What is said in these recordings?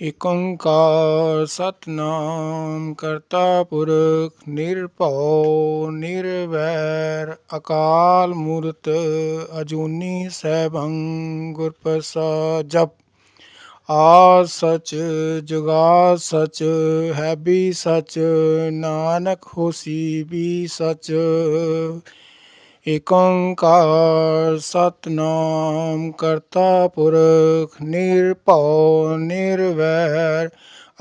ਏਕ ਓੰਕਾਰ ਸਤਨਾਮ ਕਰਤਾ ਪੁਰਖ ਨਿਰਭਉ ਨਿਰਵੈਰ ਅਕਾਲ ਮੂਰਤ ਅਜੂਨੀ ਸੈਭੰ ਗੁਰ ਪ੍ਰਸਾਦ। ਜਪ ਆ ਸਚ ਜੁਗਾ ਸਚ ਹੈ ਵੀ ਸਚ, ਨਾਨਕ ਹੋਸੀ ਵੀ ਸਚ। ਏਕ ਓੰਕਾਰ ਸਤਨਾਮ ਕਰਤਾ ਪੁਰਖ ਨਿਰਭਉ ਨਿਰਵੈਰ,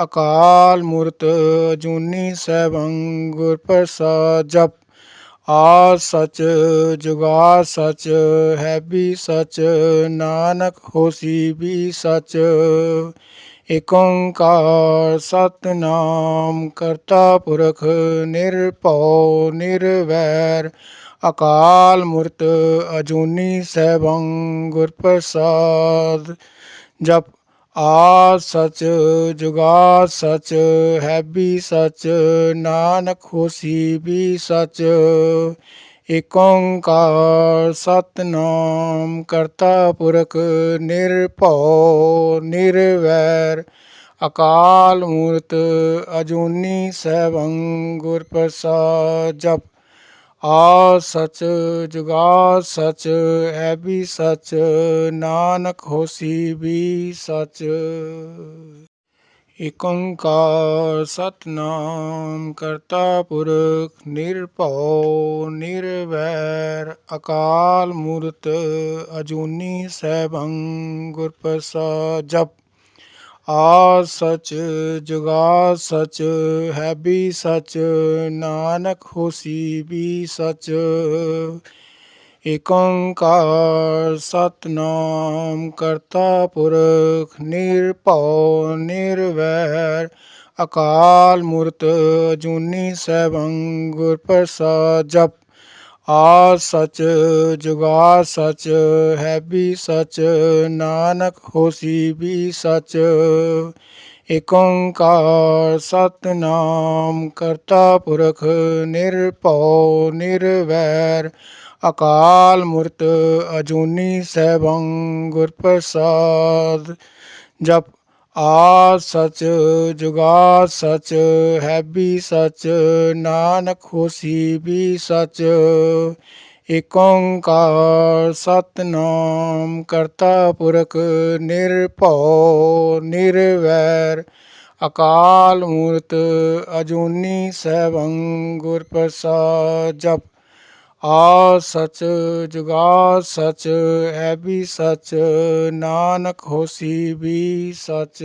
ਅਕਾਲ ਮੂਰਤ ਜੂਨੀ ਸੈਭੰ ਗੁਰ ਪ੍ਰਸਾਦ ਜਪ। ਆ ਸਚ ਜੁਗਾ ਸਚ, ਹੈ ਵੀ ਸਚ, ਨਾਨਕ ਹੋਸੀ ਵੀ ਸਚ। ਏਕ ਓੰਕਾਰ ਸਤਨਾਮ ਕਰਤਾ ਪੁਰਖ ਨਿਰਭਉ ਨਿਰਵੈਰ ਅਕਾਲ ਮੂਰਤ ਅਜੂਨੀ ਸੈਭੰ ਗੁਰ ਪ੍ਰਸਾਦ, ਜਪ ਆ ਸਚ ਜੁਗਾ ਸਚ ਹੈ ਵੀ ਸਚ, ਨਾਨਕ ਹੋਸੀ ਵੀ ਸਚ। ਏਕ ਓੰਕਾਰ ਸਤਨਾਮ ਕਰਤਾ ਪੁਰਖ ਨਿਰਭਉ ਨਿਰਵੈਰ। ਅਕਾਲ ਮੂਰਤ ਅਜੂਨੀ ਸੈਭੰ ਗੁਰ ਪ੍ਰਸਾਦ, ਜਪ ਆ ਸਚ ਜੁਗਾ ਸਚ, ਐ ਵੀ ਸਚ, ਨਾਨਕ ਹੋਸੀ ਵੀ ਸਚ। ਏਕ ਓੰਕਾਰ ਸਤਨਾਮ ਕਰਤਾ ਪੁਰਖ, ਨਿਰਭਉ, ਨਿਰਵੈਰ, ਅਕਾਲ ਮੂਰਤ, ਅਜੂਨੀ ਸੈਭੰ ਗੁਰ ਪ੍ਰਸਾਦ ਜਪ ਆ ਸਚ ਜੁਗਾ ਸਚ ਹੈ ਵੀ ਸਚ, ਨਾਨਕ ਹੋਸੀ ਵੀ ਸਚ। ਏਕੰਕਾਰ ਸਤਨਾਮ ਕਰਤਾ ਪੁਰਖ, ਨਿਰਭਉ ਨਿਰਵੈਰ। ਅਕਾਲ ਮੂਰਤ, ਜੂਨੀ ਸੈਭੰ ਗੁਰ ਪ੍ਰਸਾਦ ਜਪ। ਆ ਸਚ, ਜੁਗਾ ਸਚ, ਹੈ ਵੀ ਸਚ, ਨਾਨਕ ਹੋਸੀ ਵੀ ਸਚ। ਏਕ ਓੰਕਾਰ ਸਤਨਾਮ ਕਰਤਾ ਪੁਰਖ, ਨਿਰਭਉ, ਨਿਰਵੈਰ। ਅਕਾਲ ਮੂਰਤ ਅਜੂਨੀ ਸੈਭੰ ਗੁਰ ਪ੍ਰਸਾਦ ਜਪ ਆ ਸਚ ਜੁਗਾ ਸਚ ਹੈਬੀ ਸਚ, ਨਾਨਕ ਹੋਸੀ ਵੀ ਸਚ। ਏਕ ਓੰਕਾਰ ਸਤਨਾਮ ਕਰਤਾ ਪੁਰਖ, ਨਿਰਭਉ ਨਿਰਵੈਰ। ਅਕਾਲ ਮੂਰਤ ਅਜੂਨੀ ਸੈਭੰ ਗੁਰ ਪ੍ਰਸਾਦ ਜਪ ਆ ਸਚ ਜੁਗਾ ਸਚ, ਐ ਵੀ ਸਚ, ਨਾਨਕ ਹੋਸੀ ਵੀ ਸਚ।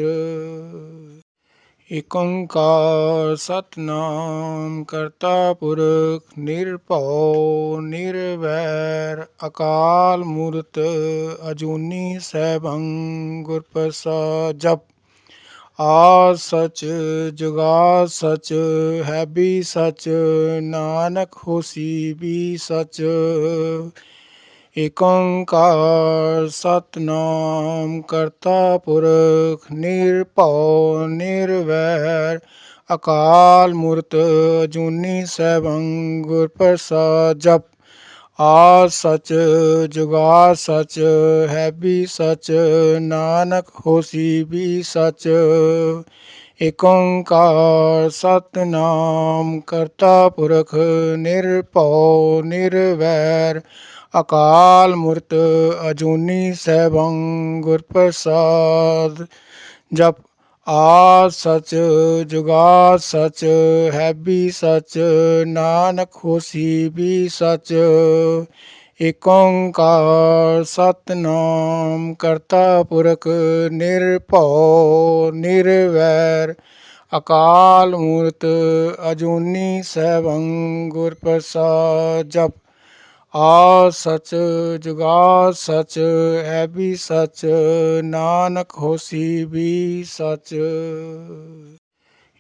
ਏਕ ਓੰਕਾਰ ਸਤਨਾਮ ਕਰਤਾ ਪੁਰਖ, ਨਿਰਭਉ, ਨਿਰਵੈਰ, ਅਕਾਲ ਮੂਰਤ, ਅਜੂਨੀ ਸੈਭੰ ਗੁਰ ਪ੍ਰਸਾਦ ਜਪ। ਆ ਸਚ ਜੁਗਾ ਸਚ ਹੈ ਵੀ ਸਚ, ਨਾਨਕ ਹੋਸੀ ਵੀ ਸਚ। ਏਕੰਕਾਰ ਸਤਨਾਮ ਕਰਤਾ ਪੁਰਖ, ਨਿਰਭਉ, ਨਿਰਵੈਰ। ਅਕਾਲ ਮੂਰਤ ਅਜੂਨੀ ਸੈਭੰ ਗੁਰ ਪ੍ਰਸਾਦ ਜਪ। ਆ ਸਚ ਜੁਗਾ ਸਚ ਹੈ ਵੀ ਸਚ, ਨਾਨਕ ਹੋਸੀ ਵੀ ਸਚ। ਏਕ ਓੰਕਾਰ ਸਤਨਾਮ ਕਰਤਾ ਪੁਰਖ, ਨਿਰਭਉ ਨਿਰਵੈਰ। ਅਕਾਲ ਮੂਰਤ ਅਜੂਨੀ ਸੈਭੰ ਗੁਰ ਪ੍ਰਸਾਦ ਜਪ ਆ ਸਚ ਜੁਗਾ ਸਚ ਹੈ ਵੀ ਸਚ, ਨਾਨਕ ਹੋਸੀ ਵੀ ਸਚ। ਏਕ ਓੰਕਾਰ ਸਤਨਾਮ ਕਰਤਾ ਪੁਰਖ, ਨਿਰਭਉ ਨਿਰਵੈਰ। ਅਕਾਲ ਮੂਰਤ ਅਜੂਨੀ ਸੈਭੰ ਗੁਰ ਪ੍ਰਸਾਦ ਜਪ। ਆ ਸਚ ਜੁਗਾ ਸਚ, ਐ ਵੀ ਸਚ, ਨਾਨਕ ਹੋਸੀ ਵੀ ਸਚ।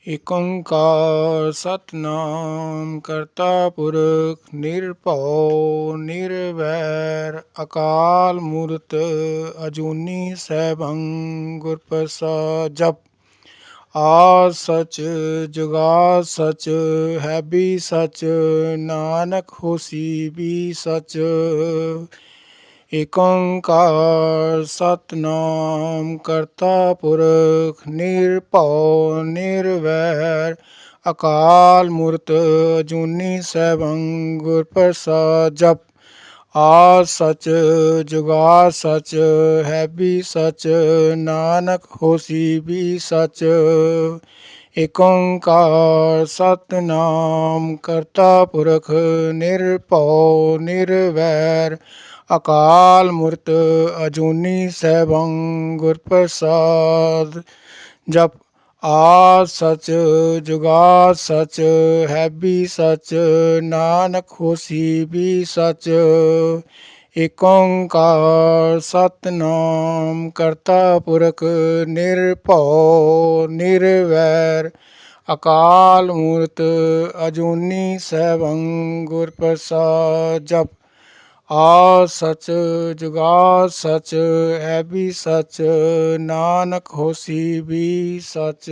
ਏਕ ਓੰਕਾਰ ਸਤਨਾਮ ਕਰਤਾ ਪੁਰਖ, ਨਿਰਭਉ, ਨਿਰਵੈਰ, ਅਕਾਲ ਮੂਰਤ, ਅਜੂਨੀ ਸੈਭੰ ਗੁਰ ਪ੍ਰਸਾਦ ਜਪ। ਆ ਸਚ ਜੁਗਾ ਸਚ ਹੈ ਵੀ ਸਚ, ਨਾਨਕ ਹੋਸੀ ਵੀ ਸਚ। ਏਕੰਕਾਰ ਸਤਨਾਮ ਕਰਤਾ ਪੁਰਖ, ਨਿਰਭਉ ਨਿਰਵੈਰ। ਅਕਾਲ ਮੂਰਤ ਅਜੂਨੀ ਸੈਭੰ ਗੁਰ ਪ੍ਰਸਾਦ ਜਪ ਆ ਸਚ ਜੁਗਾ ਸਚ ਹੈ ਵੀ ਸਚ, ਨਾਨਕ ਹੋਸੀ ਵੀ ਸਚ। ਏਕ ਓੰਕਾਰ ਸਤਨਾਮ ਕਰਤਾ ਪੁਰਖ, ਨਿਰਭਉ ਨਿਰਵੈਰ। ਅਕਾਲ ਮੂਰਤ ਅਜੂਨੀ ਸੈਭੰ ਗੁਰ ਪ੍ਰਸਾਦ, ਜਪ ਆ ਸਚ ਜੁਗਾ ਸਚ ਹੈ ਸਚ, ਨਾਨਕ ਹੋਸੀ ਵੀ ਸਚ। ਏਕ ਓੰਕਾਰ ਸਤਨਾਮ ਕਰਤਾ ਪੁਰਖ ਨਿਰਭਉ ਨਿਰਵੈਰ। ਅਕਾਲ ਮੂਰਤ ਅਜੂਨੀ ਸੈਭੰ ਗੁਰ ਪ੍ਰਸਾਦ ਜਪ ਆ ਸਚ ਜੁਗਾ ਸਚ, ਐ ਵੀ ਸਚ, ਨਾਨਕ ਹੋਸੀ ਵੀ ਸਚ।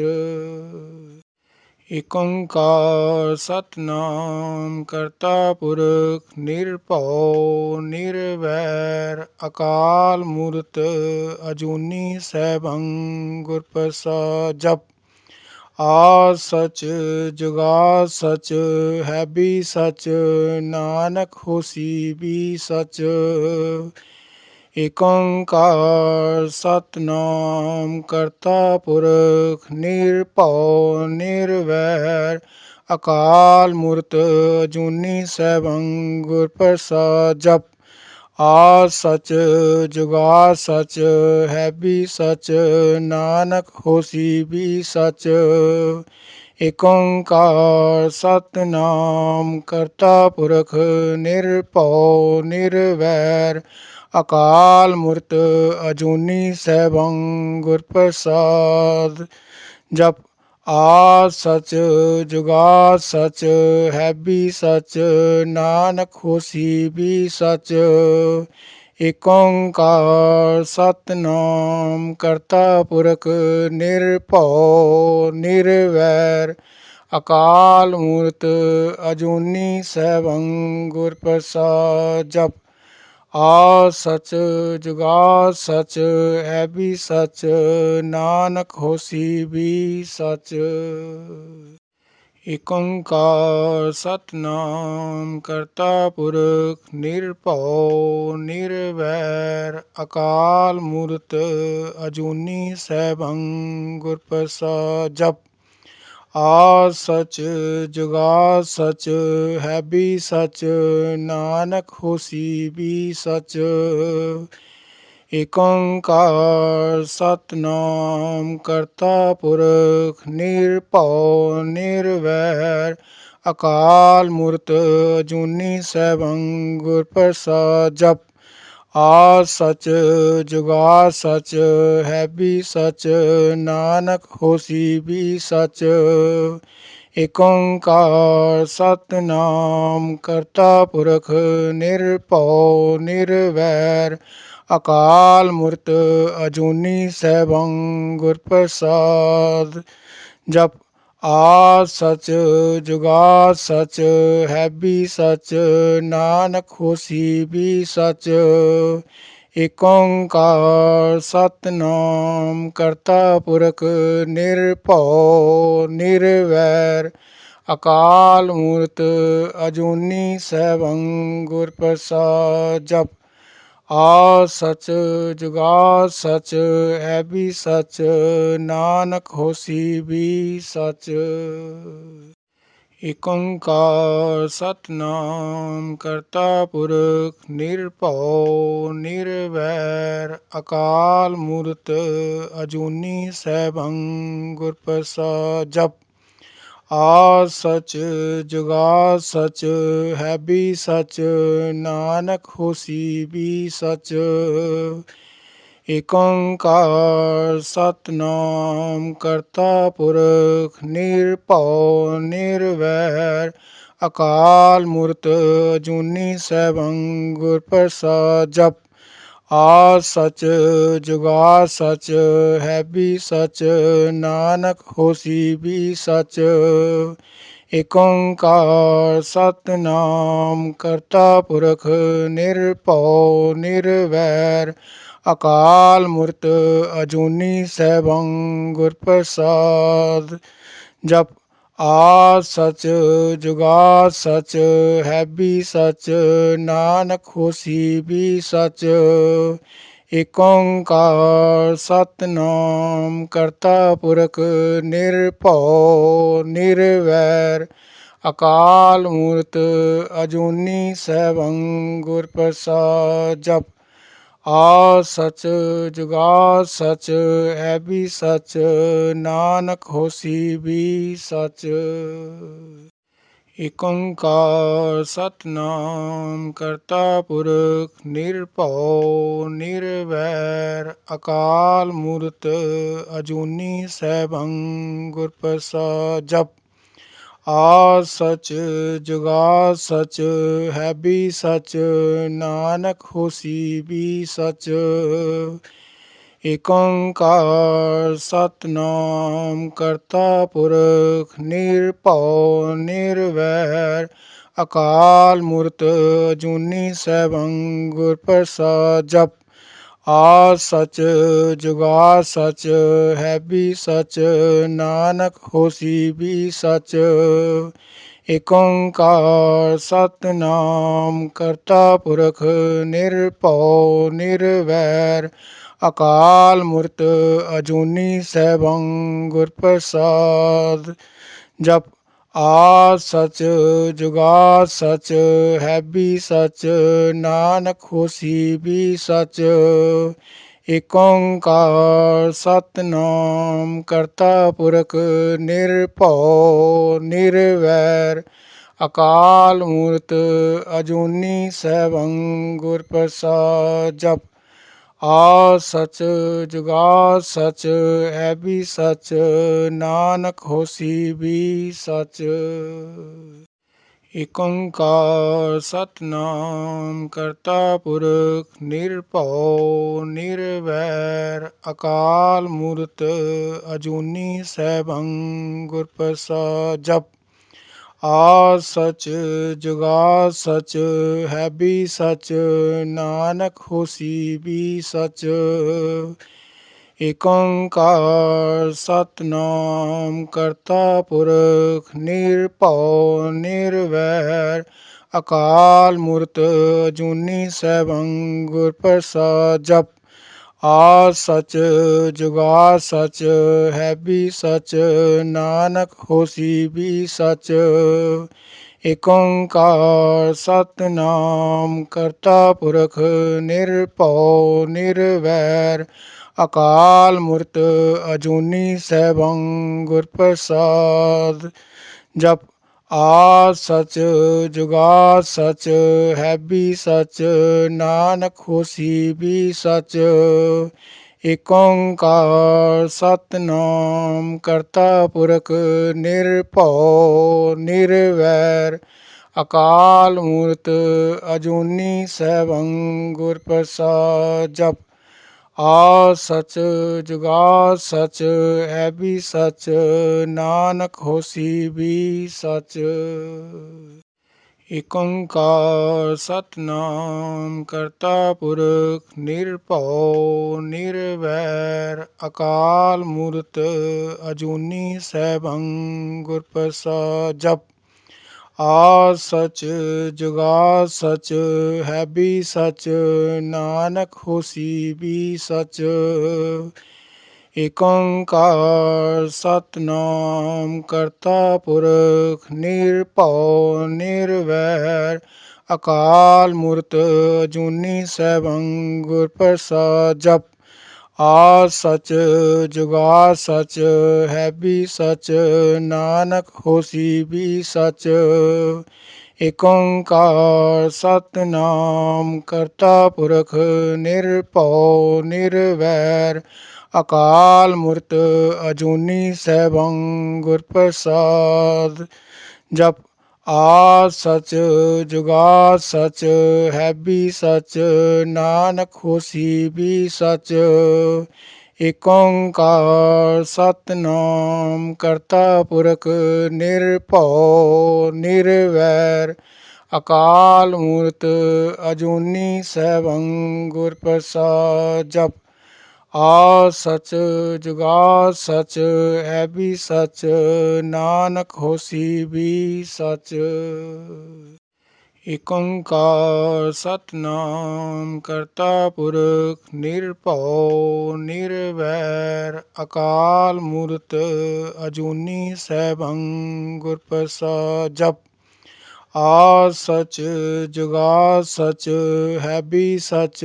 ਏਕ ਓੰਕਾਰ ਸਤਨਾਮ ਕਰਤਾ ਪੁਰਖ, ਨਿਰਭਉ, ਨਿਰਵੈਰ, ਅਕਾਲ ਮੂਰਤ, ਅਜੂਨੀ ਸੈਭੰ ਗੁਰ ਪ੍ਰਸਾਦ ਜਪ। ਆ ਸਚ ਜੁਗਾ ਸਚ ਹੈ ਵੀ ਸਚ, ਨਾਨਕ ਹੋਸੀ ਵੀ ਸਚ। ਏਕੰਕਾਰ ਸਤਨਾਮ ਕਰਤਾ ਪੁਰਖ, ਨਿਰਭਉ, ਨਿਰਵੈਰ। ਅਕਾਲ ਮੂਰਤ, ਅਜੂਨੀ ਸੈਭੰ ਗੁਰ ਪ੍ਰਸਾਦ ਜਪ। ਆ ਸਚ ਜੁਗਾ ਸਚ ਹੈ ਵੀ ਸਚ, ਨਾਨਕ ਹੋਸੀ ਵੀ ਸਚ। ਏਕ ਓੰਕਾਰ ਸਤਨਾਮ ਕਰਤਾ ਪੁਰਖ, ਨਿਰਭਉ ਨਿਰਵੈਰ। ਅਕਾਲ ਮੂਰਤ ਅਜੂਨੀ ਸੈਭੰ ਗੁਰ ਪ੍ਰਸਾਦ ਜਪ ਆ ਸਚ ਜੁਗਾ ਸਚ ਹੈ ਵੀ ਸਚ, ਨਾਨਕ ਹੋਸੀ ਵੀ ਸਚ। ਏਕ ਓੰਕਾਰ ਸਤਨਾਮ ਕਰਤਾ ਪੁਰਖ ਨਿਰਭਉ ਨਿਰਵੈਰ। ਅਕਾਲ ਮੂਰਤ ਅਜੂਨੀ ਸੈਭੰ ਗੁਰ ਪ੍ਰਸਾਦ ਜਪ ਆ ਸਚ ਜੁਗਾ ਸਚ, ਐ ਵੀ ਸਚ, ਨਾਨਕ ਹੋਸੀ ਵੀ ਸਚ। ਏਕ ਓੰਕਾਰ ਸਤਨਾਮ ਕਰਤਾ ਪੁਰਖ, ਨਿਰਭਉ, ਨਿਰਵੈਰ, ਅਕਾਲ ਮੂਰਤ, ਅਜੂਨੀ ਸੈਭੰ ਗੁਰ ਪ੍ਰਸਾਦ ਜਪ। ਆ ਸਚ ਜੁਗਾ ਸਚ ਹੈ ਵੀ ਸਚ, ਨਾਨਕ ਹੋਸੀ ਵੀ ਸਚ। ਏਕੰਕਾਰ ਸਤਨਾਮ ਕਰਤਾ ਪੁਰਖ, ਨਿਰਭਉ, ਨਿਰਵੈਰ। ਅਕਾਲ ਮੂਰਤ, ਅਜੂਨੀ ਸੈਭੰ ਗੁਰ ਪ੍ਰਸਾਦ ਜਪ। ਆ ਸਚ ਜੁਗਾ ਸਚ ਹੈ ਵੀ ਸਚ, ਨਾਨਕ ਹੋਸੀ ਵੀ ਸਚ। ਏਕ ਓੰਕਾਰ ਸਤਨਾਮ ਕਰਤਾ ਪੁਰਖ, ਨਿਰਭਉ ਨਿਰਵੈਰ। ਅਕਾਲ ਮੂਰਤ ਅਜੂਨੀ ਸੈਭੰ ਗੁਰ ਪ੍ਰਸਾਦ ਜਪ ਆ ਸਚ ਜੁਗਾ ਸਚ ਹੈ ਵੀ ਸਚ, ਨਾਨਕ ਹੋਸੀ ਵੀ ਸਚ। ਏਕ ਓੰਕਾਰ ਸਤਨਾਮ ਕਰਤਾ ਪੁਰਖ ਨਿਰਭਉ ਨਿਰਵੈਰ। ਅਕਾਲ ਮੂਰਤ ਅਜੂਨੀ ਸੈਭੰ ਗੁਰ ਪ੍ਰਸਾਦ ਜਪ ਆ ਸਚ ਜੁਗਾ ਸਚ, ਐ ਵੀ ਸਚ, ਨਾਨਕ ਹੋਸੀ ਵੀ ਸਚ। ਏਕ ਓੰਕਾਰ ਸਤਨਾਮ ਕਰਤਾ ਪੁਰਖ, ਨਿਰਭਉ, ਨਿਰਵੈਰ, ਅਕਾਲ ਮੂਰਤ, ਅਜੂਨੀ ਸੈਭੰ ਗੁਰ ਪ੍ਰਸਾਦ ਜਪ ਆ ਸਚ ਜੁਗਾ ਸਚ ਹੈ ਵੀ ਸਚ, ਨਾਨਕ ਹੋਸੀ ਵੀ ਸਚ। ਏਕੰਕਾਰ ਸਤਨਾਮ ਕਰਤਾ ਪੁਰਖ, ਨਿਰਭਉ ਨਿਰਵੈਰ। ਅਕਾਲ ਮੂਰਤ, ਜੂਨੀ ਸੈਭੰ ਗੁਰ ਪ੍ਰਸਾਦ ਜਪ। ਆ ਸਚ, ਜੁਗਾ ਸਚ, ਹੈ ਵੀ ਸਚ, ਨਾਨਕ ਹੋਸੀ ਵੀ ਸਚ। ਏਕ ਓੰਕਾਰ ਸਤਨਾਮ ਕਰਤਾ ਪੁਰਖ, ਨਿਰਭਉ, ਨਿਰਵੈਰ। ਅਕਾਲ ਮੂਰਤ ਅਜੂਨੀ ਸੈਭੰ ਗੁਰ ਪ੍ਰਸਾਦ ਜਪ ਆ ਸਚ ਜੁਗਾ ਸਚ ਹੈਬੀ ਸਚ, ਨਾਨਕ ਹੋਸੀ ਵੀ ਸਚ। ਏਕ ਓੰਕਾਰ ਸਤਨਾਮ ਕਰਤਾ ਪੁਰਖ, ਨਿਰਭਉ ਨਿਰਵੈਰ। ਅਕਾਲ ਮੂਰਤ ਅਜੂਨੀ ਸੈਭੰ ਗੁਰ ਪ੍ਰਸਾਦ ਜਪ ਆ ਸਚ ਜੁਗਾ ਸਚ, ਐ ਵੀ ਸਚ, ਨਾਨਕ ਹੋਸੀ ਵੀ ਸਚ। ਏਕ ਓੰਕਾਰ ਸਤਨਾਮ ਕਰਤਾ ਪੁਰਖ, ਨਿਰਭਉ, ਨਿਰਵੈਰ, ਅਕਾਲ ਮੂਰਤ, ਅਜੂਨੀ ਸੈਭੰ ਗੁਰ ਪ੍ਰਸਾਦ ਜਪ। ਆ ਸਚ ਜੁਗਾ ਸਚ ਹੈ ਵੀ ਸਚ, ਨਾਨਕ ਹੋਸੀ ਵੀ ਸਚ। ਏਕੰਕਾਰ ਸਤਨਾਮ ਕਰਤਾ ਪੁਰਖ, ਨਿਰਭਉ, ਨਿਰਵੈਰ। ਅਕਾਲ ਮੂਰਤ ਅਜੂਨੀ ਸੈਭੰ ਗੁਰ ਪ੍ਰਸਾਦ ਜਪ। ਆ ਸਚ ਜੁਗਾ ਸਚ ਹੈ ਵੀ ਸਚ, ਨਾਨਕ ਹੋਸੀ ਵੀ ਸਚ। ਏਕ ਓੰਕਾਰ ਸਤਨਾਮ ਕਰਤਾ ਪੁਰਖ, ਨਿਰਭਉ ਨਿਰਵੈਰ। ਅਕਾਲ ਮੂਰਤ ਅਜੂਨੀ ਸੈਭੰ ਗੁਰ ਪ੍ਰਸਾਦ ਜਪ ਆ ਸਚ ਜੁਗਾ ਸਚ ਹੈ ਵੀ ਸਚ, ਨਾਨਕ ਹੋਸੀ ਵੀ ਸਚ। ਏਕ ਓੰਕਾਰ ਸਤਨਾਮ ਕਰਤਾ ਪੁਰਖ, ਨਿਰਭਉ ਨਿਰਵੈਰ। ਅਕਾਲ ਮੂਰਤ ਅਜੂਨੀ ਸੈਭੰ ਗੁਰ ਪ੍ਰਸਾਦ ਜਪ। ਆ ਸਚ ਜੁਗਾ ਸਚ, ਐ ਵੀ ਸਚ, ਨਾਨਕ ਹੋਸੀ ਵੀ ਸਚ। ਏਕ ਓੰਕਾਰ ਸਤਨਾਮ ਕਰਤਾ ਪੁਰਖ, ਨਿਰਭਉ, ਨਿਰਵੈਰ, ਅਕਾਲ ਮੂਰਤ, ਅਜੂਨੀ ਸੈਭੰ ਗੁਰ ਪ੍ਰਸਾਦ ਜਪ। ਆ ਸਚ ਜੁਗਾ ਸਚ ਹੈ ਵੀ ਸਚ, ਨਾਨਕ ਹੋਸੀ ਵੀ ਸਚ। ਏਕੰਕਾਰ ਸਤਨਾਮ ਕਰਤਾ ਪੁਰਖ, ਨਿਰਭਉ ਨਿਰਵੈਰ। ਅਕਾਲ ਮੂਰਤ ਅਜੂਨੀ ਸੈਭੰ ਗੁਰ ਪ੍ਰਸਾਦ ਜਪ ਆ ਸਚ ਜੁਗਾ ਸਚ ਹੈ ਵੀ ਸਚ, ਨਾਨਕ ਹੋਸੀ ਵੀ ਸਚ। ਏਕ ਓੰਕਾਰ ਸਤਨਾਮ ਕਰਤਾ ਪੁਰਖ, ਨਿਰਭਉ ਨਿਰਵੈਰ। ਅਕਾਲ ਮੂਰਤ ਅਜੂਨੀ ਸੈਭੰ ਗੁਰ ਪ੍ਰਸਾਦ, ਜਪ ਆ ਸਚ ਜੁਗਾ ਸਚ ਹੈਬੀ ਸਚ, ਨਾਨਕ ਹੋਸੀ ਵੀ ਸਚ। ਏਕ ਓੰਕਾਰ ਸਤਨਾਮ ਕਰਤਾ ਪੁਰਖ ਨਿਰਭਉ ਨਿਰਵੈਰ। ਅਕਾਲ ਮੂਰਤ ਅਜੂਨੀ ਸੈਭੰ ਗੁਰ ਪ੍ਰਸਾਦ ਜਪ ਆ ਸਚ ਜੁਗਾ ਸਚ, ਐ ਵੀ ਸਚ, ਨਾਨਕ ਹੋਸੀ ਵੀ ਸਚ। ਏਕ ਓੰਕਾਰ ਸਤਨਾਮ ਕਰਤਾ ਪੁਰਖ, ਨਿਰਭਉ, ਨਿਰਵੈਰ, ਅਕਾਲ ਮੂਰਤ, ਅਜੂਨੀ ਸੈਭੰ ਗੁਰ ਪ੍ਰਸਾਦ ਜਪ। ਆ ਸਚ ਜੁਗਾ ਸਚ ਹੈ ਵੀ ਸਚ, ਨਾਨਕ ਹੋਸੀ ਵੀ ਸਚ। ਏਕੰਕਾਰ ਸਤਨਾਮ ਕਰਤਾ ਪੁਰਖ, ਨਿਰਭਉ, ਨਿਰਵੈਰ। ਅਕਾਲ ਮੂਰਤ, ਅਜੂਨੀ ਸੈਭੰ ਗੁਰ ਪ੍ਰਸਾਦ ਜਪ। ਆ ਸਚ ਜੁਗਾ ਸਚ ਹੈ ਵੀ ਸਚ, ਨਾਨਕ ਹੋਸੀ ਵੀ ਸਚ। ਏਕ ਓੰਕਾਰ ਸਤਨਾਮ ਕਰਤਾ ਪੁਰਖ, ਨਿਰਭਉ ਨਿਰਵੈਰ। ਅਕਾਲ ਮੂਰਤ ਅਜੂਨੀ ਸੈਭੰ ਗੁਰ ਪ੍ਰਸਾਦ ਜਪ ਆ ਸਚ ਜੁਗਾ ਸਚ ਹੈ ਵੀ ਸਚ, ਨਾਨਕ ਹੋਸੀ ਵੀ ਸਚ। ਏਕ ਓੰਕਾਰ ਸਤਨਾਮ ਕਰਤਾ ਪੁਰਖ ਨਿਰਭਉ ਨਿਰਵੈਰ। ਅਕਾਲ ਮੂਰਤ ਅਜੂਨੀ ਸੈਭੰ ਗੁਰ ਪ੍ਰਸਾਦ ਜਪ ਆ ਸਚ ਜੁਗਾ ਸਚ, ਐ ਵੀ ਸਚ, ਨਾਨਕ ਹੋਸੀ ਵੀ ਸਚ। ਏਕ ਓੰਕਾਰ ਸਤਨਾਮ ਕਰਤਾ ਪੁਰਖ, ਨਿਰਭਉ, ਨਿਰਵੈਰ, ਅਕਾਲ ਮੂਰਤ, ਅਜੂਨੀ ਸੈਭੰ ਗੁਰ ਪ੍ਰਸਾਦ ਜਪ। ਆ ਸਚ ਜੁਗਾ ਸਚ ਹੈ ਵੀ ਸਚ,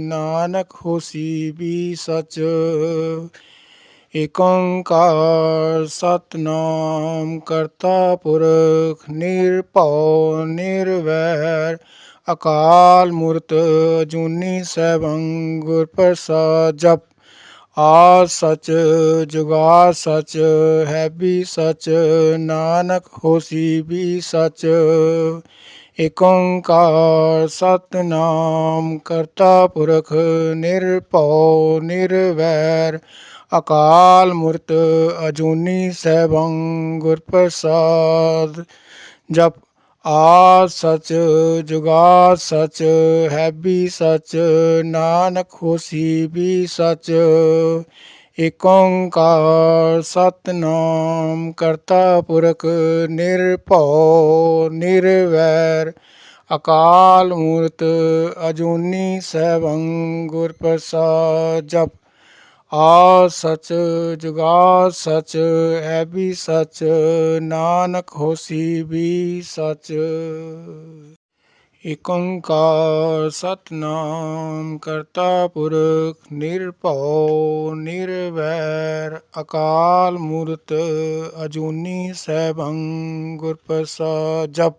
ਨਾਨਕ ਹੋਸੀ ਵੀ ਸਚ। ਏਕੰਕਾਰ ਸਤਨਾਮ ਕਰਤਾ ਪੁਰਖ, ਨਿਰਭਉ, ਨਿਰਵੈਰ। ਅਕਾਲ ਮੂਰਤ, ਅਜੂਨੀ ਸੈਭੰ ਗੁਰ ਪ੍ਰਸਾਦ ਜਪ। ਆ ਸਚ ਜੁਗਾ ਸਚ ਹੈ ਵੀ ਸਚ, ਨਾਨਕ ਹੋਸੀ ਵੀ ਸਚ। ਏਕ ਓੰਕਾਰ ਸਤਨਾਮ ਕਰਤਾ ਪੁਰਖ, ਨਿਰਭਉ ਨਿਰਵੈਰ। ਅਕਾਲ ਮੂਰਤ ਅਜੂਨੀ ਸੈਭੰ ਗੁਰ ਪ੍ਰਸਾਦ ਜਪ ਆ ਸਚ ਜੁਗਾ ਸਚ ਹੈ ਵੀ ਸਚ, ਨਾਨਕ ਹੋਸੀ ਵੀ ਸਚ। ਏਕ ਓੰਕਾਰ ਸਤਨਾਮ ਕਰਤਾ ਪੁਰਖ ਨਿਰਭਉ ਨਿਰਵੈਰ। ਅਕਾਲ ਮੂਰਤ ਅਜੂਨੀ ਸੈਭੰ ਗੁਰ ਪ੍ਰਸਾਦ ਜਪ ਆ ਸਚ ਜੁਗਾ ਸਚ, ਐ ਵੀ ਸਚ, ਨਾਨਕ ਹੋਸੀ ਵੀ ਸਚ। ਏਕ ਓੰਕਾਰ ਸਤਨਾਮ ਕਰਤਾ ਪੁਰਖ, ਨਿਰਭਉ, ਨਿਰਵੈਰ, ਅਕਾਲ ਮੂਰਤ, ਅਜੂਨੀ ਸੈਭੰ ਗੁਰ ਪ੍ਰਸਾਦ ਜਪ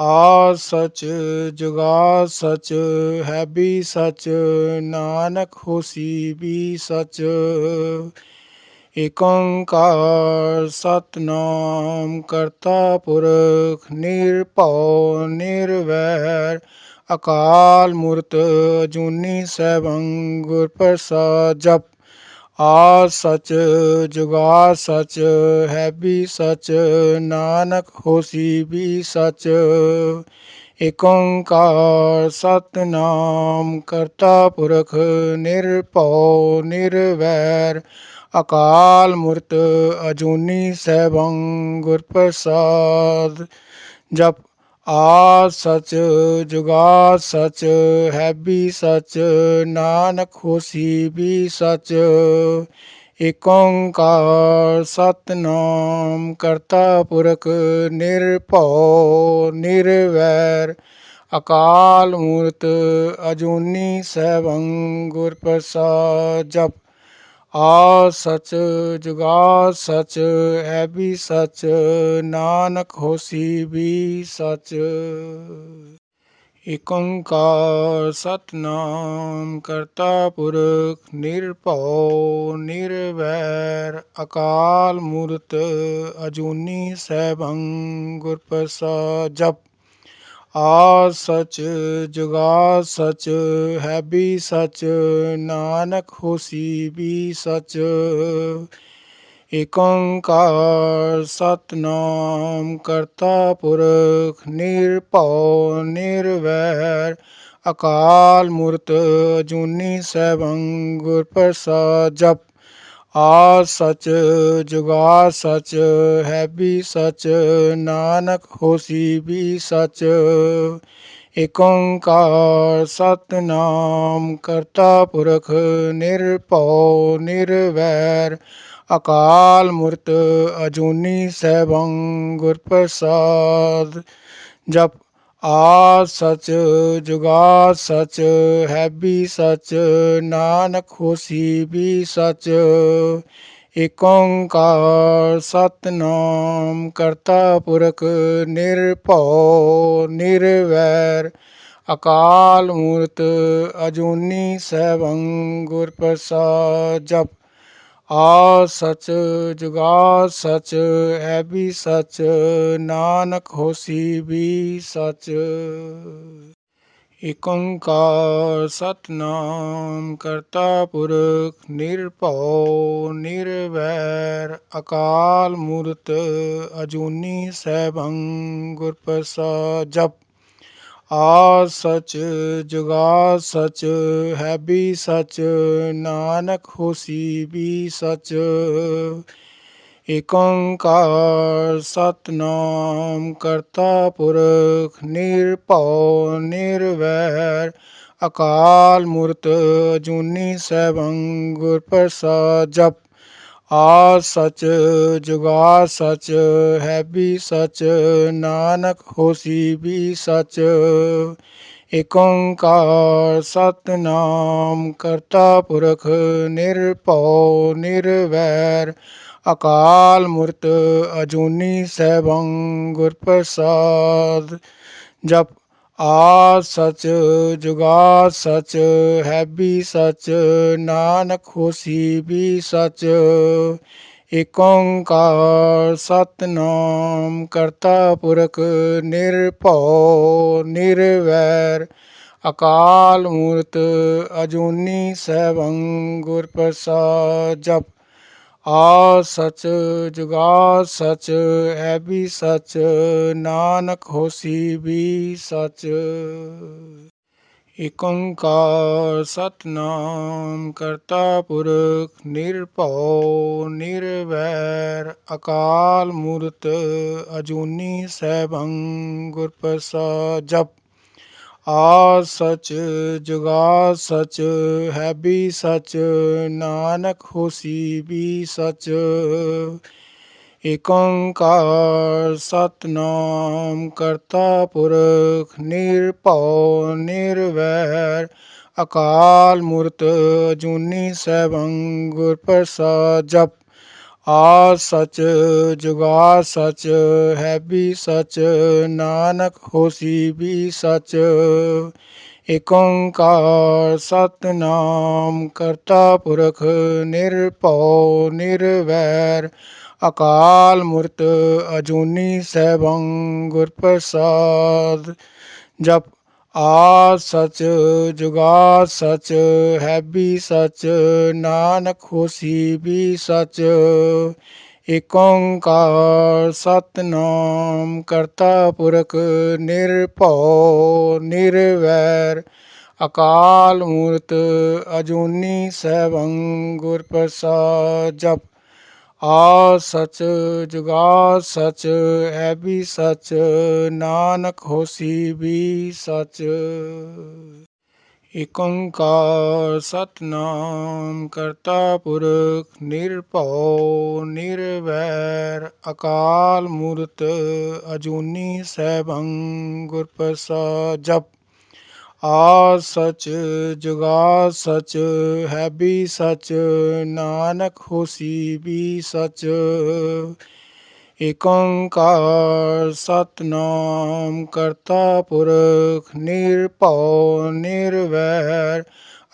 ਆ ਸਚ ਜੁਗਾ ਸਚ ਹੈ ਵੀ ਸਚ, ਨਾਨਕ ਹੋਸੀ ਵੀ ਸਚ। ਏਕੰਕਾਰ ਸਤਨਾਮ ਕਰਤਾ ਪੁਰਖ, ਨਿਰਭਉ ਨਿਰਵੈਰ। ਅਕਾਲ ਮੂਰਤ, ਜੂਨੀ ਸੈਭੰ ਗੁਰ ਪ੍ਰਸਾਦ ਜਪ। ਆ ਸਚ, ਜੁਗਾ ਸਚ, ਹੈ ਵੀ ਸਚ, ਨਾਨਕ ਹੋਸੀ ਵੀ ਸਚ। ਏਕ ਓੰਕਾਰ ਸਤਨਾਮ ਕਰਤਾ ਪੁਰਖ, ਨਿਰਭਉ, ਨਿਰਵੈਰ। ਅਕਾਲ ਮੂਰਤ ਅਜੂਨੀ ਸੈਭੰ ਗੁਰ ਪ੍ਰਸਾਦ ਜਪ ਆ ਸਚ ਜੁਗਾ ਸਚ ਹੈਬੀ ਸਚ, ਨਾਨਕ ਹੋਸੀ ਵੀ ਸਚ। ਏਕ ਓੰਕਾਰ ਸਤਨਾਮ ਕਰਤਾ ਪੁਰਖ, ਨਿਰਭਉ ਨਿਰਵੈਰ। ਅਕਾਲ ਮੂਰਤ ਅਜੂਨੀ ਸੈਭੰ ਗੁਰ ਪ੍ਰਸਾਦ ਜਪ ਆ ਸਚ ਜੁਗਾ ਸਚ, ਐ ਵੀ ਸਚ, ਨਾਨਕ ਹੋਸੀ ਵੀ ਸਚ। ਏਕ ਓੰਕਾਰ ਸਤਨਾਮ ਕਰਤਾ ਪੁਰਖ, ਨਿਰਭਉ, ਨਿਰਵੈਰ, ਅਕਾਲ ਮੂਰਤ, ਅਜੂਨੀ ਸੈਭੰ ਗੁਰ ਪ੍ਰਸਾਦ ਜਪ। ਆ ਸਚ ਜੁਗਾ ਸਚ ਹੈ ਵੀ ਸਚ, ਨਾਨਕ ਹੋਸੀ ਵੀ ਸਚ। ਏਕੰਕਾਰ ਸਤਨਾਮ ਕਰਤਾ ਪੁਰਖ, ਨਿਰਭਉ, ਨਿਰਵੈਰ। ਅਕਾਲ ਮੂਰਤ ਅਜੂਨੀ ਸੈਭੰ ਗੁਰ ਪ੍ਰਸਾਦ ਜਪ। ਆ ਸਚ ਜੁਗਾ ਸਚ ਹੈ ਵੀ ਸਚ, ਨਾਨਕ ਹੋਸੀ ਵੀ ਸਚ। ਏਕ ਓੰਕਾਰ ਸਤਨਾਮ ਕਰਤਾ ਪੁਰਖ, ਨਿਰਭਉ ਨਿਰਵੈਰ। ਅਕਾਲ ਮੂਰਤ ਅਜੂਨੀ ਸੈਭੰ ਗੁਰ ਪ੍ਰਸਾਦ ਜਪ ਆ ਸਚ ਜੁਗਾ ਸਚ ਹੈ ਵੀ ਸਚ, ਨਾਨਕ ਹੋਸੀ ਵੀ ਸਚ। ਏਕ ਓੰਕਾਰ ਸਤਨਾਮ ਕਰਤਾ ਪੁਰਖ, ਨਿਰਭਉ ਨਿਰਵੈਰ। ਅਕਾਲ ਮੂਰਤ ਅਜੂਨੀ ਸੈਭੰ ਗੁਰ ਪ੍ਰਸਾਦ ਜਪ। ਆ ਸਚ ਜੁਗਾ ਸਚ, ਐ ਵੀ ਸਚ, ਨਾਨਕ ਹੋਸੀ ਵੀ ਸਚ। ਇਕ ਓੰਕਾਰ ਸਤਨਾਮ ਕਰਤਾ ਪੁਰਖ, ਨਿਰਭਉ, ਨਿਰਵੈਰ, ਅਕਾਲ ਮੂਰਤ, ਅਜੂਨੀ ਸੈਭੰ ਗੁਰ ਪ੍ਰਸਾਦ ਜਪ। ਆ ਸਚ ਜੁਗਾ ਸਚ ਹੈ ਵੀ ਸਚ, ਨਾਨਕ ਹੋਸੀ ਵੀ ਸਚ। ਏਕੰਕਾਰ ਸਤਨਾਮ ਕਰਤਾ ਪੁਰਖ, ਨਿਰਭਉ ਨਿਰਵੈਰ। ਅਕਾਲ ਮੂਰਤ ਅਜੂਨੀ ਸੈਭੰ ਗੁਰ ਪ੍ਰਸਾਦ ਜਪ ਆ ਸਚ ਜੁਗਾ ਸਚ ਹੈ ਵੀ ਸਚ, ਨਾਨਕ ਹੋਸੀ ਵੀ ਸਚ। ਏਕ ਓੰਕਾਰ ਸਤਨਾਮ ਕਰਤਾ ਪੁਰਖ, ਨਿਰਭਉ ਨਿਰਵੈਰ। ਅਕਾਲ ਮੂਰਤ ਅਜੂਨੀ ਸੈਭੰ ਗੁਰ ਪ੍ਰਸਾਦ, ਜਪ ਆ ਸਚ ਜੁਗਾ ਸਚ ਹੈਬੀ ਸਚ, ਨਾਨਕ ਹੋਸੀ ਵੀ ਸਚ। ਏਕ ਓੰਕਾਰ ਸਤਨਾਮ ਕਰਤਾ ਪੁਰਖ ਨਿਰਭਉ ਨਿਰਵੈਰ। ਅਕਾਲ ਮੂਰਤ ਅਜੂਨੀ ਸੈਭੰ ਗੁਰ ਪ੍ਰਸਾਦ ਜਪ ਆ ਸਚ ਜੁਗਾ ਸਚ, ਐ ਵੀ ਸਚ, ਨਾਨਕ ਹੋਸੀ ਵੀ ਸਚ। ਏਕ ਓੰਕਾਰ ਸਤਨਾਮ ਕਰਤਾ ਪੁਰਖ, ਨਿਰਭਉ, ਨਿਰਵੈਰ, ਅਕਾਲ ਮੂਰਤ, ਅਜੂਨੀ ਸੈਭੰ ਗੁਰ ਪ੍ਰਸਾਦ ਜਪ। ਆ ਸਚ ਜੁਗਾ ਸਚ ਹੈ ਵੀ ਸਚ, ਨਾਨਕ ਹੋਸੀ ਵੀ ਸਚ। ਏਕੰਕਾਰ ਸਤਨਾਮ ਕਰਤਾ ਪੁਰਖ, ਨਿਰਭਉ, ਨਿਰਵੈਰ। ਅਕਾਲ ਮੂਰਤ, ਅਜੂਨੀ ਸੈਭੰ ਗੁਰ ਪ੍ਰਸਾਦ ਜਪ। ਆ ਸਚ ਜੁਗਾ ਸਚ ਹੈ ਵੀ ਸਚ, ਨਾਨਕ ਹੋਸੀ ਵੀ ਸਚ। ਏਕ ਓੰਕਾਰ ਸਤਨਾਮ ਕਰਤਾ ਪੁਰਖ, ਨਿਰਭਉ ਨਿਰਵੈਰ। ਅਕਾਲ ਮੂਰਤ ਅਜੂਨੀ ਸੈਭੰ ਗੁਰ ਪ੍ਰਸਾਦ ਜਪ ਆ ਸਚ ਜੁਗਾ ਸਚ ਹੈ ਵੀ ਸਚ, ਨਾਨਕ ਹੋਸੀ ਵੀ ਸਚ। ਏਕ ਓੰਕਾਰ ਸਤਨਾਮ ਕਰਤਾ ਪੁਰਖ ਨਿਰਭਉ ਨਿਰਵੈਰ। ਅਕਾਲ ਮੂਰਤ ਅਜੂਨੀ ਸੈਭੰ ਗੁਰ ਪ੍ਰਸਾਦ ਜਪ ਆ ਸਚ ਜੁਗਾ ਸਚ, ਐ ਵੀ ਸਚ, ਨਾਨਕ ਹੋਸੀ ਵੀ ਸਚ। ਏਕ ਓੰਕਾਰ ਸਤਨਾਮ ਕਰਤਾ ਪੁਰਖ, ਨਿਰਭਉ, ਨਿਰਵੈਰ, ਅਕਾਲ ਮੂਰਤ, ਅਜੂਨੀ ਸੈਭੰ ਗੁਰ ਪ੍ਰਸਾਦ ਜਪ। ਆ ਸਚ ਜੁਗਾ ਸਚ ਹੈ ਵੀ ਸਚ, ਨਾਨਕ ਹੋਸੀ ਵੀ ਸਚ। ਏਕੰਕਾਰ ਸਤਨਾਮ ਕਰਤਾ ਪੁਰਖ, ਨਿਰਭਉ, ਨਿਰਵੈਰ।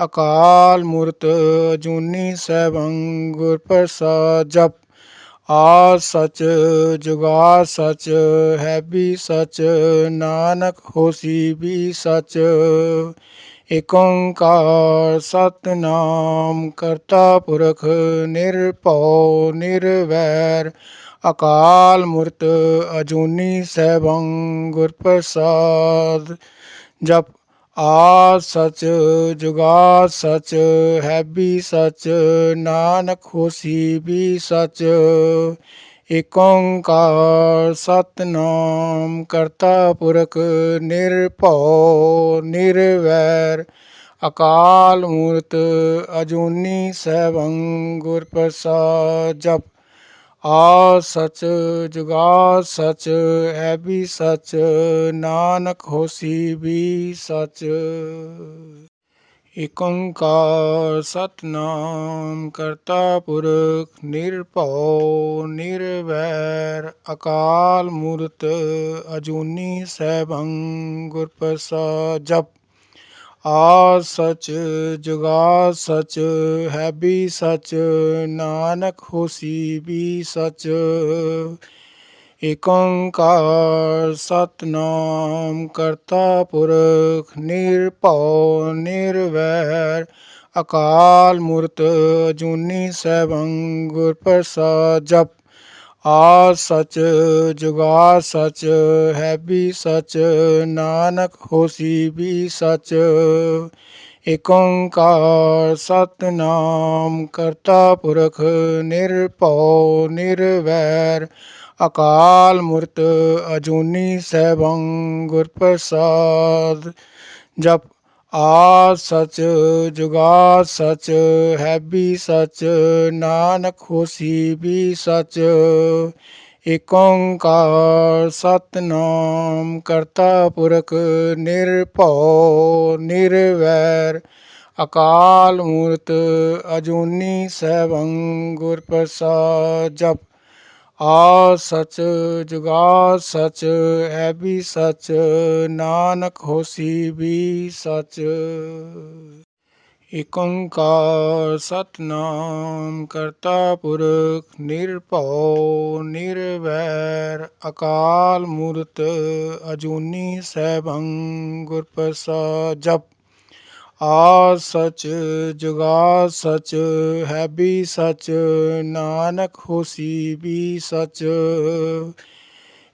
ਅਕਾਲ ਮੂਰਤ, ਅਜੂਨੀ ਸੈਭੰ ਗੁਰ ਪ੍ਰਸਾਦ ਜਪ। ਆ ਸਚ ਜੁਗਾ ਸਚ ਹੈ ਵੀ ਸਚ, ਨਾਨਕ ਹੋਸੀ ਵੀ ਸਚ। ਏਕ ਓੰਕਾਰ ਸਤਨਾਮ ਕਰਤਾ ਪੁਰਖ, ਨਿਰਭਉ ਨਿਰਵੈਰ। ਅਕਾਲ ਮੂਰਤ ਅਜੂਨੀ ਸੈਭੰ ਗੁਰ ਪ੍ਰਸਾਦ ਜਪ ਆ ਸਚ ਜੁਗਾ ਸਚ ਹੈ ਵੀ ਸਚ, ਨਾਨਕ ਹੋਸੀ ਵੀ ਸਚ। ਏਕ ਓੰਕਾਰ ਸਤਨਾਮ ਕਰਤਾ ਪੁਰਖ ਨਿਰਭਉ ਨਿਰਵੈਰ। ਅਕਾਲ ਮੂਰਤ ਅਜੂਨੀ ਸੈਭੰ ਗੁਰ ਪ੍ਰਸਾਦ ਜਪ ਆ ਸਚ ਜੁਗਾ ਸਚ, ਐ ਵੀ ਸਚ, ਨਾਨਕ ਹੋਸੀ ਵੀ ਸਚ। ਏਕ ਓੰਕਾਰ ਸਤਨਾਮ ਕਰਤਾ ਪੁਰਖ, ਨਿਰਭਉ, ਨਿਰਵੈਰ, ਅਕਾਲ ਮੂਰਤ, ਅਜੂਨੀ ਸੈਭੰ ਗੁਰ ਪ੍ਰਸਾਦ ਜਪ ਆ ਸਚ ਜੁਗਾ ਸਚ ਹੈ ਵੀ ਸਚ, ਨਾਨਕ ਹੋਸੀ ਵੀ ਸਚ। ਏਕੰਕਾਰ ਸਤਨਾਮ ਕਰਤਾ ਪੁਰਖ, ਨਿਰਭਉ ਨਿਰਵੈਰ। ਅਕਾਲ ਮੂਰਤ, ਜੂਨੀ ਸੈਭੰ ਗੁਰ ਪ੍ਰਸਾਦ ਜਪ। ਆ ਸਚ, ਜੁਗਾ ਸਚ, ਹੈ ਵੀ ਸਚ, ਨਾਨਕ ਹੋਸੀ ਵੀ ਸਚ। ਏਕ ਓੰਕਾਰ ਸਤਨਾਮ ਕਰਤਾ ਪੁਰਖ, ਨਿਰਭਉ, ਨਿਰਵੈਰ। ਅਕਾਲ ਮੂਰਤ ਅਜੂਨੀ ਸੈਭੰ ਗੁਰ ਪ੍ਰਸਾਦ ਜਪ ਆ ਸਚ ਜੁਗਾ ਸਚ ਹੈਬੀ ਸਚ, ਨਾਨਕ ਹੋਸੀ ਵੀ ਸਚ। ਏਕ ਓੰਕਾਰ ਸਤਨਾਮ ਕਰਤਾ ਪੁਰਖ, ਨਿਰਭਉ ਨਿਰਵੈਰ। ਅਕਾਲ ਮੂਰਤ ਅਜੂਨੀ ਸੈਭੰ ਗੁਰ ਪ੍ਰਸਾਦ ਜਪ ਆ ਸਚ ਜੁਗਾ ਸਚ, ਐ ਵੀ ਸਚ, ਨਾਨਕ ਹੋਸੀ ਵੀ ਸਚ। ਏਕ ਓੰਕਾਰ ਸਤਨਾਮ ਕਰਤਾ ਪੁਰਖ, ਨਿਰਭਉ, ਨਿਰਵੈਰ, ਅਕਾਲ ਮੂਰਤ, ਅਜੂਨੀ ਸੈਭੰ ਗੁਰ ਪ੍ਰਸਾਦ ਜਪ। ਆ ਸਚ ਜੁਗਾ ਸਚ ਹੈ ਵੀ ਸਚ, ਨਾਨਕ ਹੋਸੀ ਵੀ ਸਚ।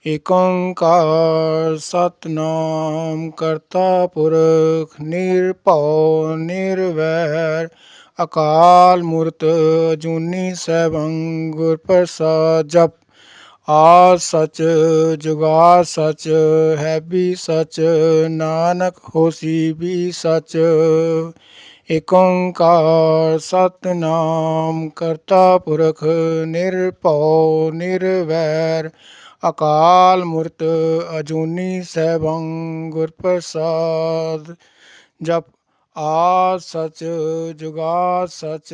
ਏਕੰਕਾਰ ਸਤਨਾਮ ਕਰਤਾ ਪੁਰਖ, ਨਿਰਭਉ, ਨਿਰਵੈਰ। ਅਕਾਲ ਮੂਰਤ ਅਜੂਨੀ ਸੈਭੰ ਗੁਰ ਪ੍ਰਸਾਦ ਜਪ। ਆ ਸਚ ਜੁਗਾ ਸਚ ਹੈ ਵੀ ਸਚ, ਨਾਨਕ ਹੋਸੀ ਵੀ ਸਚ। ਏਕ ਓੰਕਾਰ ਸਤਨਾਮ ਕਰਤਾ ਪੁਰਖ, ਨਿਰਭਉ ਨਿਰਵੈਰ। ਅਕਾਲ ਮੂਰਤ ਅਜੂਨੀ ਸੈਭੰ ਗੁਰ ਪ੍ਰਸਾਦ ਜਪ ਆ ਸਚ ਜੁਗਾ ਸਚ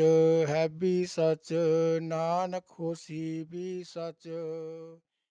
ਹੈ ਵੀ ਸਚ ਨਾਨਕ ਹੋਸੀ ਵੀ ਸਚ।